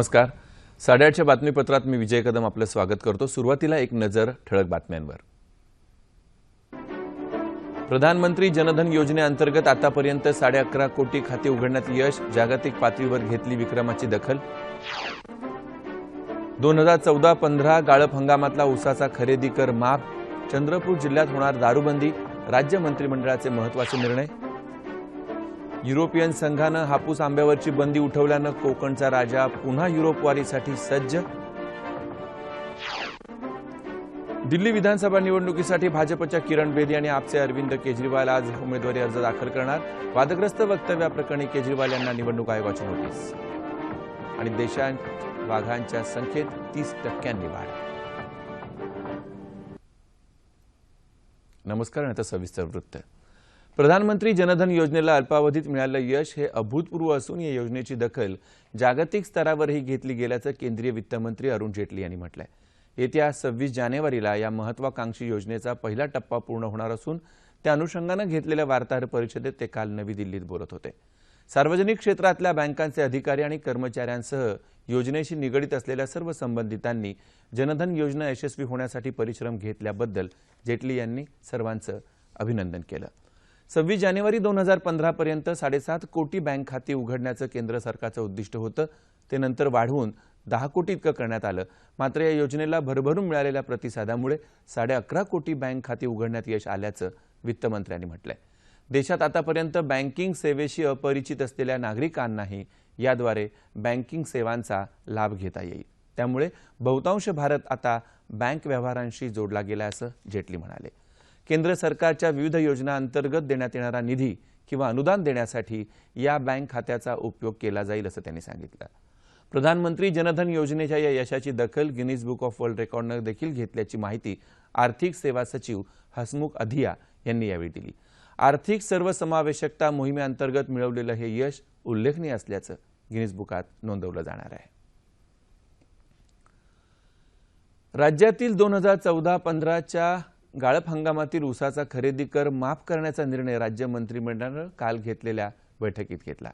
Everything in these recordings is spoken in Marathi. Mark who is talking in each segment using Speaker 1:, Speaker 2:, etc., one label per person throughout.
Speaker 1: नमस्कार. साडेआठच्या बातमीपत्रात मी विजय कदम आपलं स्वागत करतो. सुरुवातीला एक नजर ठळक बातम्यांवर. प्रधानमंत्री जनधन योजनेअंतर्गत आतापर्यंत साडे अकरा कोटी खाते उघडण्यात यश जागतिक पातळीवर घेतली विक्रमाची दखल. दोन हजार चौदा पंधरा गाळप हंगामातला ऊसाचा खरेदी कर माफ. चंद्रपूर जिल्ह्यात होणार दारूबंदी. राज्य मंत्रिमंडळाचे महत्त्वाचे निर्णय. युरोपियन संघानं हापूस आंब्यावरची बंदी उठवल्यानं कोकणचा राजा पुन्हा युरोपवारीसाठी सज्ज. दिल्ली विधानसभा निवडणुकीसाठी भाजपच्या किरण बेदी आणि आपचे अरविंद केजरीवाल आज उमेदवारी अर्ज दाखल करणार. वादग्रस्त वक्तव्याप्रकरणी केजरीवाल यांना निवडणूक आयोगाची नोटीस. आणि देशात वाघांच्या संख्येत तीस टक्क्यांनी वाढ. नमस्कार आणि आता सविस्तर वृत्त. प्रधानमंत्री जनधन योजनेला अल्पावधीत मिळालं यश हे अभूतपूर्व असून या योजनेची दखल जागतिक स्तरावरही घेतली गेल्याचं केंद्रीय वित्तमंत्री अरुण जेटली यांनी म्हटलंय. येत्या सव्वीस जानेवारीला या महत्वाकांक्षी योजनेचा पहिला टप्पा पूर्ण होणार असून त्या अनुषंगानं घेतलेल्या वार्ताहर परिषदेत ते काल नवी दिल्लीत बोलत होते. सार्वजनिक क्षेत्रातल्या बँकांचे अधिकारी आणि कर्मचाऱ्यांसह योजनेशी निगडीत असलेल्या सर्व संबंधितांनी जनधन योजना यशस्वी होण्यासाठी परिश्रम घेतल्याबद्दल जेटली यांनी सर्वांचं अभिनंदन केलं. सव्वीस जानेवारी दोन हजार पंधरापर्यंत साडेसात कोटी बँक खाती उघडण्याचं केंद्र सरकारचं उद्दिष्ट होतं. ते नंतर वाढवून दहा कोटी इतकं करण्यात आलं. मात्र या योजनेला भरभरून मिळालेल्या प्रतिसादामुळे साडे अकरा कोटी बँक खाती उघडण्यात यश आल्याचं वित्तमंत्र्यांनी म्हटलंय. देशात आतापर्यंत बँकिंग सेवेशी अपरिचित असलेल्या नागरिकांनाही याद्वारे बँकिंग सेवांचा लाभ घेता येईल. त्यामुळे बहुतांश भारत आता बँक व्यवहारांशी जोडला गेला असं जेटली म्हणाले. केंद्र सरकारच्या विविध योजना अंतर्गत देण्यात येणारा निधी किंवा अनुदान देण्यासाठी या बँक खात्याचा उपयोग केला जाईल असं त्यांनी सांगितलं. प्रधानमंत्री जनधन योजनेच्या या यशाची दखल गिनीज बुक ऑफ वर्ल्ड रेकॉर्डनं देखील घेतल्याची माहिती आर्थिक सेवा सचिव हसमुख अधिया यांनी यावेळी दिली. आर्थिक सर्वसमावेशकता मोहिमेअंतर्गत मिळवलेलं हे यश उल्लेखनीय असल्याचं गिनीज बुकात नोंदवलं जाणार आहे. राज्यातील दोन हजार चौदा पंधराच्या गाळप हंगामातील ऊसाचा खरेदी कर माफ करण्याचा निर्णय राज्य मंत्रिमंडळानं काल घेतलेल्या बैठकीत घेतला.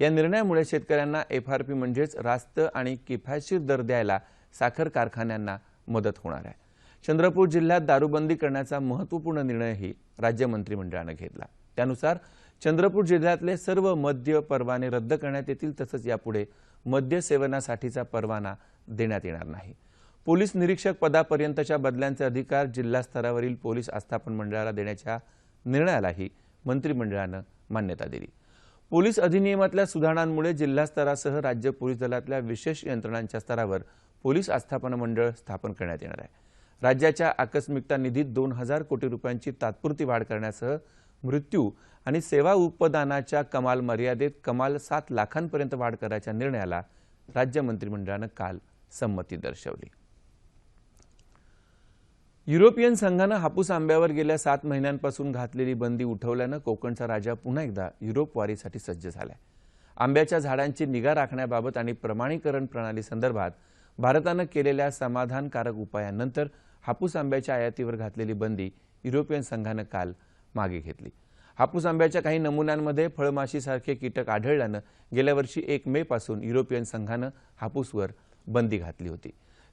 Speaker 1: या निर्णयामुळे शेतकऱ्यांना एफआरपी म्हणजेच रास्त आणि किफायतशीर दर द्यायला साखर कारखान्यांना मदत होणार आहे. चंद्रपूर जिल्ह्यात दारूबंदी करण्याचा महत्त्वपूर्ण निर्णयही राज्य मंत्रिमंडळानं घेतला. त्यानुसार चंद्रपूर जिल्ह्यातले सर्व मद्य परवाने रद्द करण्यात येतील तसंच यापुढे मद्य सेवनासाठीचा परवाना देण्यात येणार नाही. पोलीस निरीक्षक पदापर्यंतच्या बदल्यांचे अधिकार जिल्हा स्तरावरील पोलीस आस्थापन मंडळाला देण्याच्या निर्णयालाही मंत्रिमंडळानं मान्यता दिली. पोलीस अधिनियमातल्या सुधारणांमुळे जिल्हा स्तरासह राज्य पोलीस दलातल्या विशेष यंत्रणांच्या स्तरावर पोलीस आस्थापन मंडळ स्थापन करण्यात येणार आहे. राज्याच्या आकस्मिकता निधीत दोन हजार कोटी रुपयांची तात्पुरती वाढ करण्यासह मृत्यू आणि सेवा उपदानाच्या कमाल मर्यादेत कमाल सात लाखांपर्यंत वाढ करायच्या निर्णयाला राज्य मंत्रिमंडळानं काल संमती दर्शवली. युरोपियन संघानं हापूस आंब्यावर गेल्या सात महिन्यांपासून घातलेली बंदी उठवल्यानं कोकणचा राजा पुन्हा एकदा युरोप वारीसाठी सज्ज झालाय. आंब्याच्या झाडांची निगा राखण्याबाबत आणि प्रमाणीकरण प्रणाली संदर्भात भारतानं केलेल्या समाधानकारक उपायांनंतर हापूस आंब्याच्या आयातीवर घातलेली बंदी युरोपियन संघानं काल मागे घेतली. हापूस आंब्याच्या काही नमुन्यांमध्ये फळमाशीसारखे कीटक आढळल्यानं गेल्या वर्षी एक मे पासून युरोपियन संघानं हापूसवर बंदी घातली होती.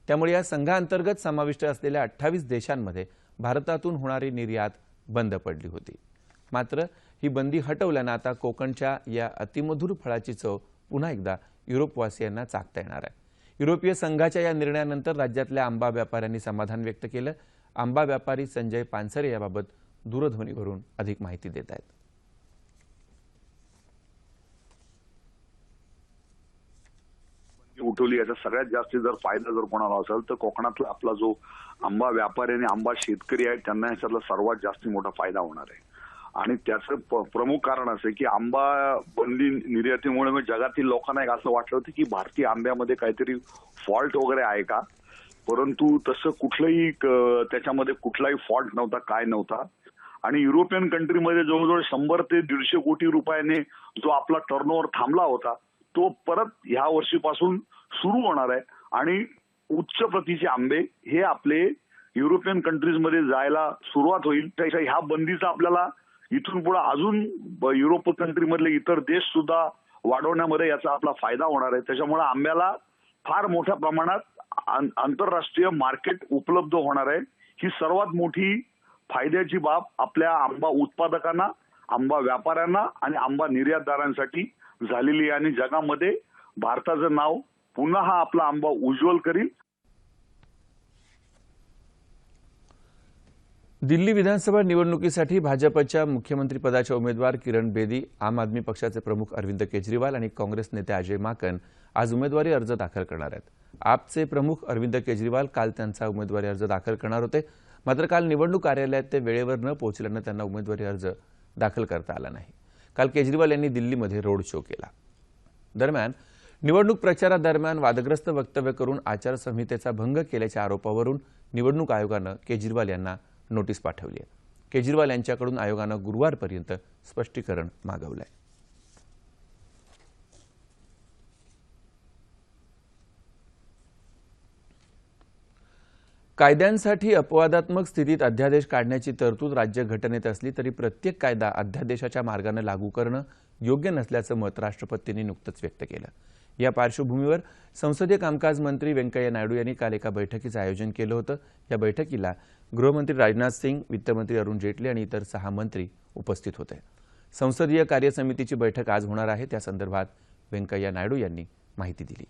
Speaker 1: त्यामुळे या संघाअंतर्गत समाविष्ट असलेल्या अठ्ठावीस देशांमध्ये भारतातून होणारी निर्यात बंद पडली होती. मात्र ही बंदी हटवल्यानं आता कोकणच्या या अतिमधुर फळाची चव पुन्हा एकदा युरोपवासियांना चाकता येणार आहे. युरोपीय संघाच्या या निर्णयानंतर राज्यातल्या आंबा व्यापाऱ्यांनी समाधान व्यक्त केलं. आंबा व्यापारी संजय पानसरे याबाबत दूरध्वनीवरून अधिक माहिती देत आहेत.
Speaker 2: उठवली. याचा सगळ्यात जास्त जर फायदा जर कोणाला असेल तर कोकणातला आपला जो आंबा व्यापारी आणि आंबा शेतकरी आहेत त्यांना ह्याच्यातला सर्वात जास्त मोठा फायदा होणार आहे. आणि त्याचं प- प्रमुख कारण असं आहे की आंबा बंदी निर्यातीमुळे मग जगातील लोकांना एक असं वाटलं होतं की भारतीय आंब्यामध्ये काहीतरी फॉल्ट वगैरे आहे का? परंतु तसं कुठलंही क- त्याच्यामध्ये कुठलाही फॉल्ट नव्हता काय नव्हता. आणि युरोपियन कंट्रीमध्ये जवळजवळ शंभर ते दीडशे कोटी रुपयाने जो आपला टर्नओव्हर थांबला होता तो परत ह्या वर्षीपासून सुरू होणार आहे. आणि उच्च प्रतीचे आंबे हे आपले युरोपियन कंट्रीजमध्ये जायला सुरुवात होईल. त्याच्या ह्या बंदीचा आपल्याला इथून पुढे अजून ब- युरोप कंट्रीमधले इतर देश सुद्धा वाढवण्यामध्ये याचा आपला फायदा होणार आहे. त्याच्यामुळे आंब्याला फार मोठ्या प्रमाणात आंतरराष्ट्रीय मार्केट उपलब्ध होणार आहे. ही सर्वात मोठी फायद्याची बाब आपल्या आंबा उत्पादकांना आंबा व्यापाऱ्यांना आणि आंबा निर्यातदारांसाठी झालेली आहे आणि जगामध्ये भारताचं नाव पुन्हा हा आपला आंबा उज्ज्वल करील.
Speaker 1: दिल्ली विधानसभा निवडणुकीसाठी भाजपच्या मुख्यमंत्रीपदाचे उमेदवार किरण बेदी आम आदमी पक्षाचे प्रमुख अरविंद केजरीवाल आणि काँग्रेस नेते अजय माकन आज उमेदवारी अर्ज दाखल करणार आहेत. आपचे प्रमुख अरविंद केजरीवाल काल त्यांचा उमेदवारी अर्ज दाखल करणार होते. मात्र काल निवडणूक कार्यालयात ते वेळेवर न पोहोचल्यानं त्यांना उमेदवारी अर्ज दाखल करता आला नाही. काल केजरीवाल यांनी दिल्लीमध्ये रोड शो केला. दरम्यान निवडणूक प्रचारादरम्यान वादग्रस्त वक्तव्य करून आचारसंहितेचा भंग केल्याच्या आरोपावरून निवडणूक आयोगानं केजरीवाल यांना नोटीस पाठवली आहे. केजरीवाल यांच्याकडून आयोगानं गुरुवारपर्यंत स्पष्टीकरण मागवलं आहे कायद्यांसाठी अपवादात्मक स्थितीत अध्यादेश काढण्याची तरतूद राज्यघटनेत असली तरी प्रत्येक कायदा अध्यादेशाच्या मार्गानं लागू करणं योग्य नसल्याचं मत राष्ट्रपतींनी नुकतंच व्यक्त केलं. या पार्श्वभूमीवर संसदीय कामकाज मंत्री व्यंकय्या नायडू यांनी काल एका बैठकीचं आयोजन केलं होतं. या बैठकीला गृहमंत्री राजनाथ सिंग वित्तमंत्री अरुण जेटली आणि इतर सहा मंत्री उपस्थित होते. संसदीय कार्यसमितीची बैठक आज होणार आहे. त्या संदर्भात व्यंकय्या नायडू यांनी माहिती दिली.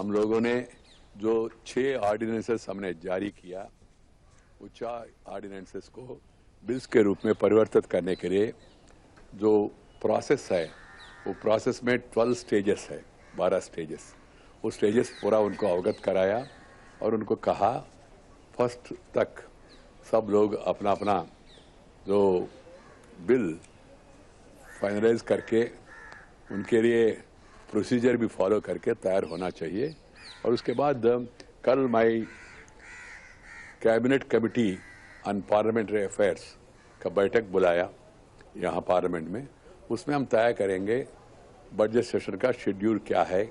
Speaker 3: हम लोगों ने जो छह ऑर्डिनेंसेस हमने जारी किया वो चार ऑर्डिनेंसेस को बिल्स के रूप में परिवर्तित करने के लिए जो प्रोसेस है, वो प्रोसेस में ट्वेल्व स्टेजेस है, बारह स्टेजेस वो स्टेजेस पूरा उनको अवगत कराया और उनको कहा, फ़र्स्ट तक सब लोग अपना अपना जो बिल फाइनलाइज करके उनके लिए प्रोसीजर भी फॉलो करके तैयार होना चाहिए। और उसके बाद कल माई cabinet committee on parliamentary affairs का बैठक बुलाया यहाँ पार्लियामेंट में। उसमें हम तय करेंगे बजट सेशन का शेड्यूल क्या है।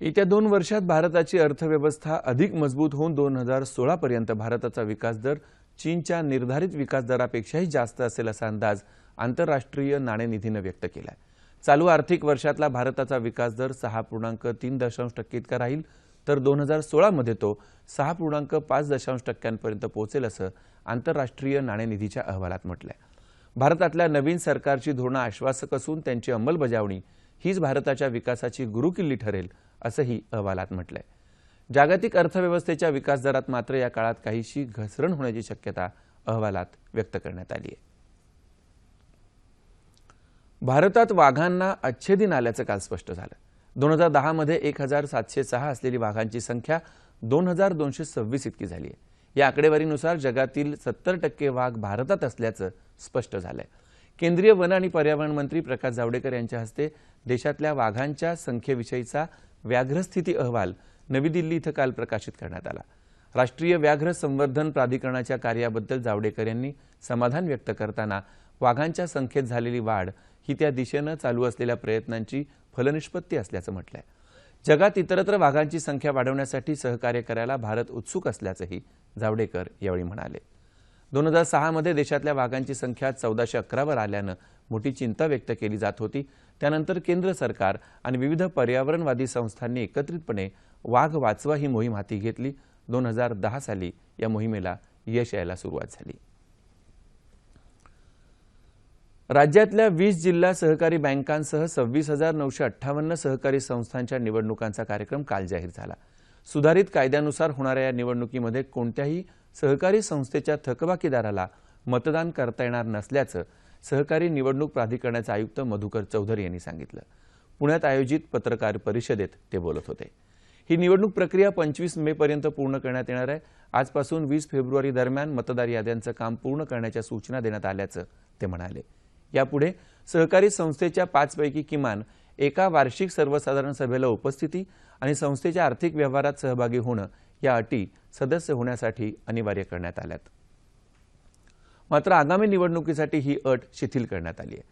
Speaker 1: येत्या दोन वर्षात भारताची अर्थव्यवस्था अधिक मज़बूत होऊन दोन हज़ार सोळा पर्यंत भारताचा विकास दर चीनच्या निर्धारित विकास दरापेक्षाही जास्त असेल असा अंदाज आंतरराष्ट्रीय नाणेनिधीनं व्यक्त केलाय. चालू आर्थिक वर्षातला भारताचा विकास दर सहा पूर्णांक तीन दशांश टक्के इतका राहील तर दोन हजार सोळामध्ये तो सहा पूर्णांक पाच दशांश टक्क्यांपर्यंत पोहोचेल असं आंतरराष्ट्रीय नाणेनिधीच्या अहवालात म्हटलंय. भारतातल्या नवीन सरकारची धोरणं आश्वासक असून त्यांची अंमलबजावणी हीच भारताच्या विकासाची गुरुकिल्ली ठरेल असंही अहवालात म्हटलंय. जागतिक अर्थव्यवस्थेच्या विकास दरात मात्र या काळात काहीशी घसरण होण्याची शक्यता अहवालात व्यक्त करण्यात आली आहे भारतात वाघांना अच्छेदिन आल्याचं काल स्पष्ट झालं. दोन हजार दहामध्ये एक हजार सातशे सहा असलेली वाघांची संख्या दोन हजार दोनशे सव्वीस इतकी झाली आहे. या आकडेवारीनुसार जगातील सत्तर टक्के वाघ भारतात असल्याचं स्पष्ट झालंय. केंद्रीय वन आणि पर्यावरण मंत्री प्रकाश जावडेकर यांच्या हस्ते देशातल्या वाघांच्या संख्येविषयीचा व्याघ्रस्थिती अहवाल नवी दिल्ली इथं काल प्रकाशित करण्यात आला. राष्ट्रीय व्याघ्र संवर्धन प्राधिकरणाच्या कार्याबद्दल जावडेकर यांनी समाधान व्यक्त करताना वाघांच्या संख्येत झालेली वाढ ही त्या दिशेनं चालू असलेल्या प्रयत्नांची फलनिष्पत्ती असल्याचं म्हटलंय. जगात इतरत्र वाघांची संख्या वाढवण्यासाठी सहकार्य करायला भारत उत्सुक असल्याचंही जावडेकर यावेळी म्हणाले. दोन हजार सहामध्ये देशातल्या वाघांची संख्या चौदाशे अकरावर आल्यानं मोठी चिंता व्यक्त केली जात होती. त्यानंतर केंद्र सरकार आणि विविध पर्यावरणवादी संस्थांनी एकत्रितपणे वाघ वाचवा ही मोहीम हाती घेतली. दोन हजार दहा साली या मोहिमेला यश यायला सुरुवात झाली. राज्यातल्या वीस जिल्हा सहकारी बँकांसह सव्वीस हजार नऊशे अठ्ठावन्न सहकारी संस्थांच्या निवडणुकांचा कार्यक्रम काल जाहीर झाला. सुधारित कायद्यानुसार होणाऱ्या या निवडणुकीमध्ये कोणत्याही सहकारी संस्थेच्या थकबाकीदाराला मतदान करता येणार नसल्याचं सहकारी निवडणूक प्राधिकरणाचे आयुक्त मधुकर चौधरी यांनी सांगितलं. पुण्यात आयोजित पत्रकार परिषदेत ते बोलत होते. ही निवडणूक प्रक्रिया पंचवीस मे पर्यंत पूर्ण करण्यात येणार आहे. आजपासून वीस फेब्रुवारी दरम्यान मतदार याद्यांचं काम पूर्ण करण्याच्या सूचना देण्यात आल्याचं ते म्हणाले. यापुढे सहकारी संस्थेच्या पाचपैकी किमान एका वार्षिक सर्वसाधारण सभेला उपस्थिती आणि संस्थेच्या आर्थिक व्यवहारात सहभागी होणं या अटी सदस्य होण्यासाठी अनिवार्य करण्यात आल्यात. मात्र आगामी निवडणुकीसाठी ही अट शिथिल करण्यात आली आहे.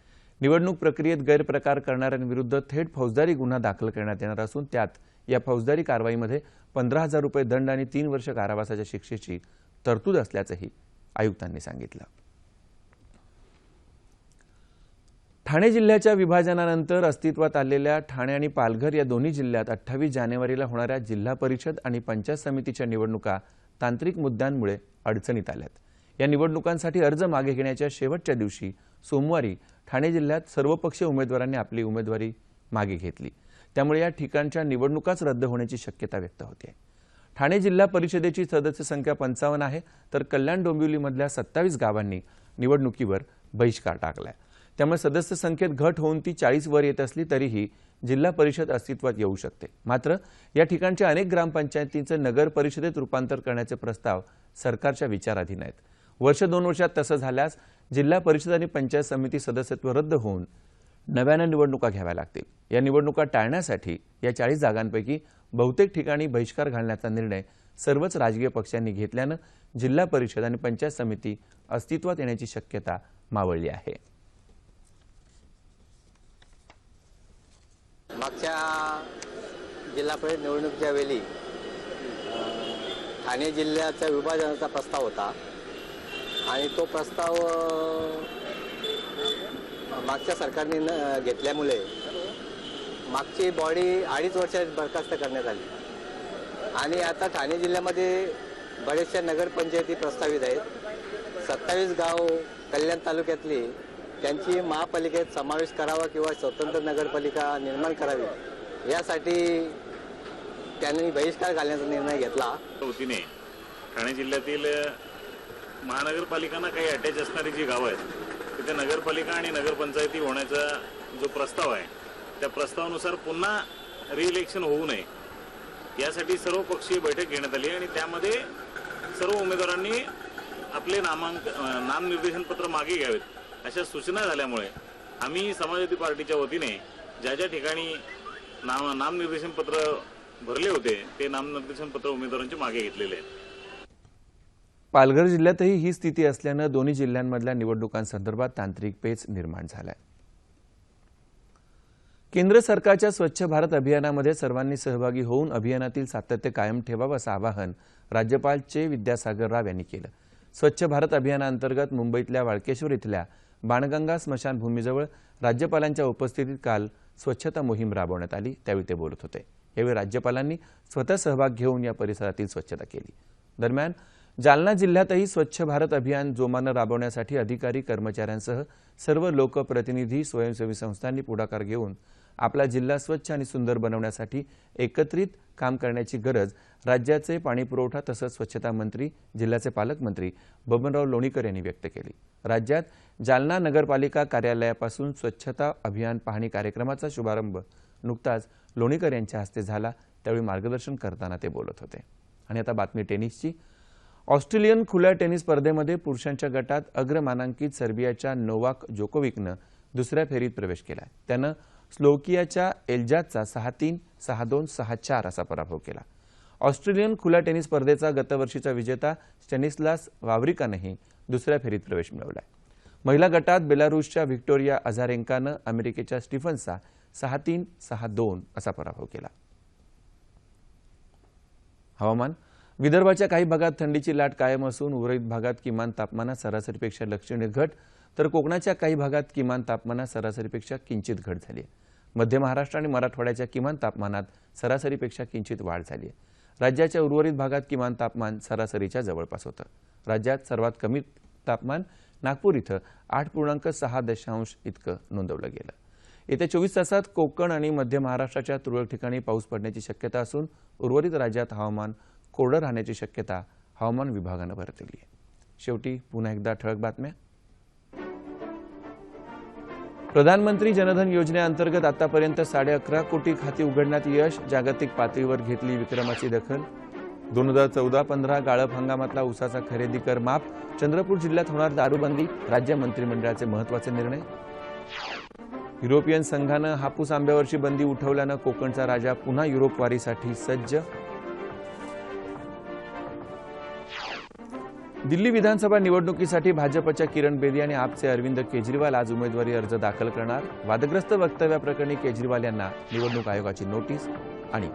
Speaker 1: निवडणूक प्रक्रियेत गैरप्रकार करणाऱ्यांविरुद्ध थेट फौजदारी गुन्हा दाखल करण्यात येणार असून त्यात या फौजदारी कारवाईमध्ये पंधरा हजार रुपये दंड आणि तीन वर्ष कारावासाच्या शिक्षेची तरतूद असल्याचंही आयुक्तांनी सांगितलं. ठाणे जिल्ह्याच्या विभाजनानंतर अस्तित्वात आलेल्या ठाणे आणि पालघर या दोन्ही जिल्ह्यात अठ्ठावीस जानेवारीला होणाऱ्या जिल्हा परिषद आणि पंचायत समितीच्या निवडणुका तांत्रिक मुद्द्यांमुळे अडचणीत आल्यात. या निवडणुकांसाठी अर्ज मागे घेण्याच्या शेवटच्या दिवशी सोमवारी ठाणे जिल्ह्यात सर्वपक्षीय उमेदवारांनी आपली उमेदवारी मागे घेतली. त्यामुळे या ठिकाणच्या निवडणुकाच रद्द होण्याची शक्यता व्यक्त होते. ठाणे जिल्हा परिषदेची सदस्य संख्या पंचावन्न आहे तर कल्याण डोंबिवलीमधल्या सत्तावीस गावांनी निवडणुकीवर बहिष्कार टाकलाय. त्यामुळे सदस्य संख्येत घट होऊन ती चाळीस वर येत असली तरीही जिल्हा परिषद अस्तित्वात येऊ शकते. मात्र या ठिकाणच्या अनेक ग्रामपंचायतींचं नगर परिषदेत रूपांतर करण्याचे प्रस्ताव सरकारच्या विचाराधीन आहेत. वर्ष दोन वर्षात तसं झाल्यास जिल्हा परिषद आणि पंचायत समिती सदस्यत्व रद्द होऊन नव्यानं निवडणुका घ्याव्या लागतील. या निवडणुका टाळण्यासाठी या चाळीस जागांपैकी बहुतेक ठिकाणी बहिष्कार घालण्याचा निर्णय सर्वच राजकीय पक्षांनी घेतल्यानं जिल्हा परिषद आणि पंचायत समिती अस्तित्वात येण्याची शक्यता मावळली आहे.
Speaker 4: मागच्या जिल्हा परिषद निवडणुकीच्या वेळी ठाणे जिल्ह्याच्या विभाजनाचा प्रस्ताव होता. आणि तो प्रस्ताव मागच्या सरकारने न घेतल्यामुळे मागची बॉडी अडीच वर्षात बरखास्त करण्यात आली. आणि आता ठाणे जिल्ह्यामध्ये बरेचशा नगरपंचायती प्रस्तावित आहेत. सत्तावीस गाव कल्याण तालुक्यातली त्यांची महापालिकेत समावेश करावा किंवा स्वतंत्र नगरपालिका निर्माण करावी यासाठी त्यांनी बहिष्कार घालण्याचा निर्णय घेतला.
Speaker 5: वतीने ठाणे जिल्ह्यातील महानगरपालिकांना काही अटॅच असणारी जी गावं आहेत तिथे नगरपालिका आणि नगरपंचायती होण्याचा जो प्रस्ताव आहे त्या प्रस्तावानुसार पुन्हा रिइलेक्शन होऊ नये यासाठी सर्व पक्षीय बैठक घेण्यात आली आणि त्यामध्ये सर्व उमेदवारांनी आपले नामांक नामनिर्देशन पत्र मागे घ्यावेत. अशा सूचना झाल्यामुळे आम्ही समाजवादी पार्टीच्या वतीने ज्या ज्या ठिकाणी नाम नामनिर्देशन पत्र भरले होते ते नामनिर्देशन पत्र उमेदवारांचे मागे घेतलेले आहेत.
Speaker 1: पालघर जिल्ह्यातही ही स्थिती असल्यानं दोन्ही जिल्ह्यांमधल्या निवडणुकांसंदर्भात तांत्रिक पेच निर्माण झालाय. केंद्र सरकारच्या स्वच्छ भारत अभियानामध्ये सर्वांनी सहभागी होऊन अभियानातील सातत्य कायम ठेवावं असं आवाहन राज्यपाल चे विद्यासागर राव यांनी केलं. स्वच्छ भारत अभियानाअंतर्गत मुंबईतल्या वाळकेश्वर इथल्या बाणगंगा स्मशानभूमीजवळ राज्यपालांच्या उपस्थितीत काल स्वच्छता मोहीम राबवण्यात आली. त्यावेळी ते बोलत होते. यावेळी राज्यपालांनी स्वतः सहभाग घेऊन या परिसरातील स्वच्छता केली. दरम्यान जालना जिल्ह्यातही स्वच्छ भारत अभियान जोमानं राबवण्यासाठी अधिकारी कर्मचाऱ्यांसह सर्व लोकप्रतिनिधी स्वयंसेवी संस्थांनी पुढाकार घेऊन आपला जिल्हा स्वच्छ आणि सुंदर बनवण्यासाठी एकत्रित काम करण्याची गरज राज्याचे पाणीपुरवठा तसंच स्वच्छता मंत्री जिल्ह्याचे पालकमंत्री बबनराव लोणीकर यांनी व्यक्त केली. राज्यात जालना नगरपालिका कार्यालयापासून स्वच्छता अभियान पाहणी कार्यक्रमाचा शुभारंभ नुकताच लोणीकर यांच्या हस्ते झाला. त्यावेळी मार्गदर्शन करताना ते बोलत होते. आणि आता बातमी टेनिसची. ऑस्ट्रेलियन खुल्या टेनिस स्पर्धेमध्ये पुरुषांच्या गटात अग्रमानांकित सर्बियाच्या नोवाक जोकोविकनं दुसऱ्या फेरीत प्रवेश केला त्यानं स्लोकियाच्या एल्जाचा सहा तीन सहा दोन सहा चार असा पराभव केला. ऑस्ट्रेलियन खुल्या टेनिस स्पर्धेचा गतवर्षीचा विजेता स्टेनिस्लास वावरिकानंही दुसऱ्या फेरीत प्रवेश मिळवलाय. महिला गटात बेलारूसच्या व्हिक्टोरिया अझारेंकानं अमेरिकेच्या स्टीफन्सचा सहा तीन सहा दोन असा पराभव केला. हवामान. विदर्भाच्या काही भागात थंडीची लाट कायम असून उर्वरित भागात किमान तापमानात सरासरीपेक्षा लक्षणीय घट तर कोकणाच्या काही भागात किमान तापमानात सरासरीपेक्षा किंचित घट झाली आहे. मध्य महाराष्ट्र आणि मराठवाड्याच्या किमान तापमानात सरासरीपेक्षा किंचित वाढ झाली आहे. राज्याच्या उर्वरित भागात किमान तापमान सरासरीच्या जवळपास होतं. राज्यात सर्वात कमी तापमान नागपूर इथं आठ पूर्णांक सहा दशांश इतकं नोंदवलं गेलं. येत्या चोवीस तासात कोकण आणि मध्य महाराष्ट्राच्या तुरळक ठिकाणी पाऊस पडण्याची शक्यता असून उर्वरित राज्यात हवामान कोरडं राहण्याची शक्यता हवामान विभागानं वर्तवली आहे. शेवटी पुन्हा एकदा ठळक बातम्या. प्रधानमंत्री जनधन योजनेअंतर्गत आतापर्यंत साडे अकरा कोटी खाती उघडण्यात यश जागतिक पातळीवर घेतली विक्रमाची दखल. दोन हजार चौदा पंधरा गाळप हंगामातला उसाचा खरेदी कर माफ. चंद्रपूर जिल्ह्यात होणार दारूबंदी. राज्य मंत्रिमंडळाचे महत्त्वाचे निर्णय. युरोपियन संघानं हापूस आंब्यावरची बंदी उठवल्यानं कोकणचा राजा पुन्हा युरोप वारीसाठी सज्ज. दिल्ली विधानसभा निवडणुकीसाठी भाजपच्या किरण बेदी आणि आपचे अरविंद केजरीवाल आज उमेदवारी अर्ज दाखल करणार. वादग्रस्त वक्तव्याप्रकरणी केजरीवाल यांना निवडणूक आयोगाची नोटीस आणि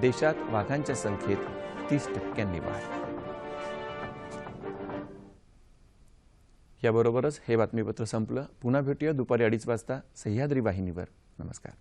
Speaker 1: देशात वाघांच्या संख्येत तीस टक्क्यांनी वाढ. याबरोबरच हे बातमीपत्र संपलं. पुन्हा भेटूया दुपारी अडीच वाजता सह्याद्री वाहिनीवर. नमस्कार.